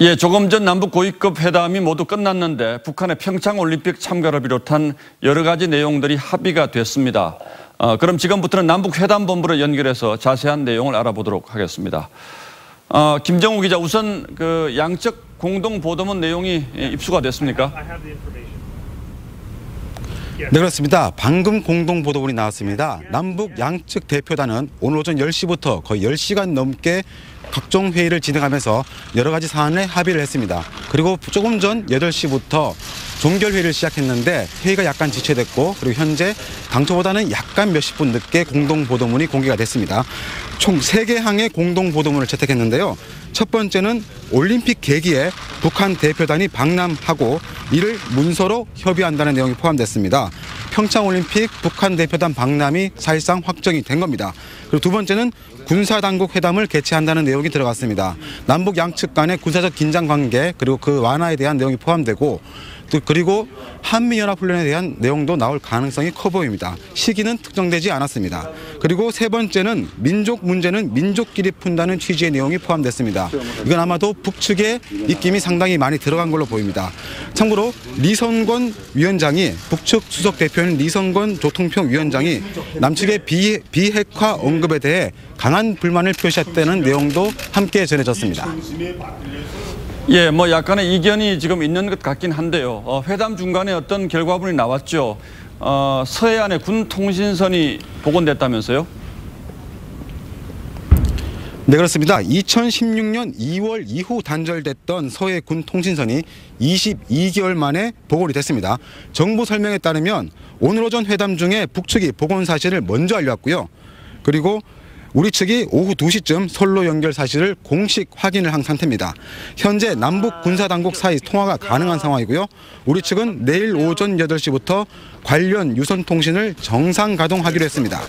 예, 조금 전 남북 고위급 회담이 모두 끝났는데 북한의 평창 올림픽 참가를 비롯한 여러 가지 내용들이 합의가 됐습니다. 어, 그럼 지금부터는 남북 회담 본부를 연결해서 자세한 내용을 알아보도록 하겠습니다. 어, 김정우 기자, 우선 그 양측 공동 보도문 내용이 입수가 됐습니까? 네 그렇습니다. 방금 공동 보도문이 나왔습니다. 남북 양측 대표단은 오늘 오전 10시부터 거의 10시간 넘게 각종 회의를 진행하면서 여러 가지 사안에 합의를 했습니다. 그리고 조금 전 8시부터 종결 회의를 시작했는데 회의가 약간 지체됐고 그리고 현재 당초보다는 약간 몇십 분 늦게 공동 보도문이 공개가 됐습니다. 총 3개 항의 공동 보도문을 채택했는데요. 첫 번째는 올림픽 계기에 북한 대표단이 방남하고 이를 문서로 협의한다는 내용이 포함됐습니다. 평창올림픽 북한 대표단 방남이 사실상 확정이 된 겁니다. 그리고 두 번째는 군사당국 회담을 개최한다는 내용이 들어갔습니다. 남북 양측 간의 군사적 긴장 관계 그리고 그 완화에 대한 내용이 포함되고 또 그리고 한미연합훈련에 대한 내용도 나올 가능성이 커 보입니다. 시기는 특정되지 않았습니다. 그리고 세 번째는 민족 문제는 민족끼리 푼다는 취지의 내용이 포함됐습니다. 이건 아마도 북측의 입김이 상당히 많이 들어간 걸로 보입니다. 참고로 리선권 위원장이 북측 수석 대표인 리선권 조통평 위원장이 남측의 비, 비핵화 언급에 대해 강한 불만을 표시했다는 내용도 함께 전해졌습니다. 예, 뭐 약간의 이견이 지금 있는 것 같긴 한 어, 회담 중간에 어떤 결과물이 나왔죠. 어, 서해안에 군 통신선이 복원됐다면서요? 네 그렇습니다. 2016년 2월 이후 단절됐던 서해 군 통신선이 22개월 만에 복원이 됐습니다. 정부 설명에 따르면 오늘 오전 회담 중에 북측이 복원 사실을 먼저 알렸고요. 그리고 우리 측이 오후 2시쯤 선로 연결 사실을 공식 확인을 한 상태입니다. 현재 남북 군사당국 사이 통화가 가능한 상황이고요. 우리 측은 내일 오전 8시부터 관련 유선 통신을 정상 가동하기로 했습니다.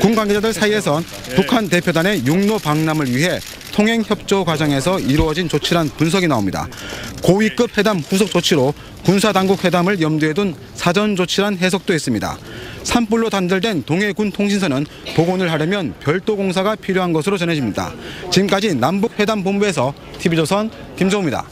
군 관계자들 사이에선 북한 대표단의 육로 방남을 위해 통행 협조 과정에서 이루어진 조치란 분석이 나옵니다. 고위급 회담 후속 조치로 군사 당국 회담을 염두에 둔 사전 조치란 해석도 있습니다. 산불로 단절된 동해군 통신선은 복원을 하려면 별도 공사가 필요한 것으로 전해집니다. 지금까지 남북 회담 본부에서 TV조선 김종우입니다.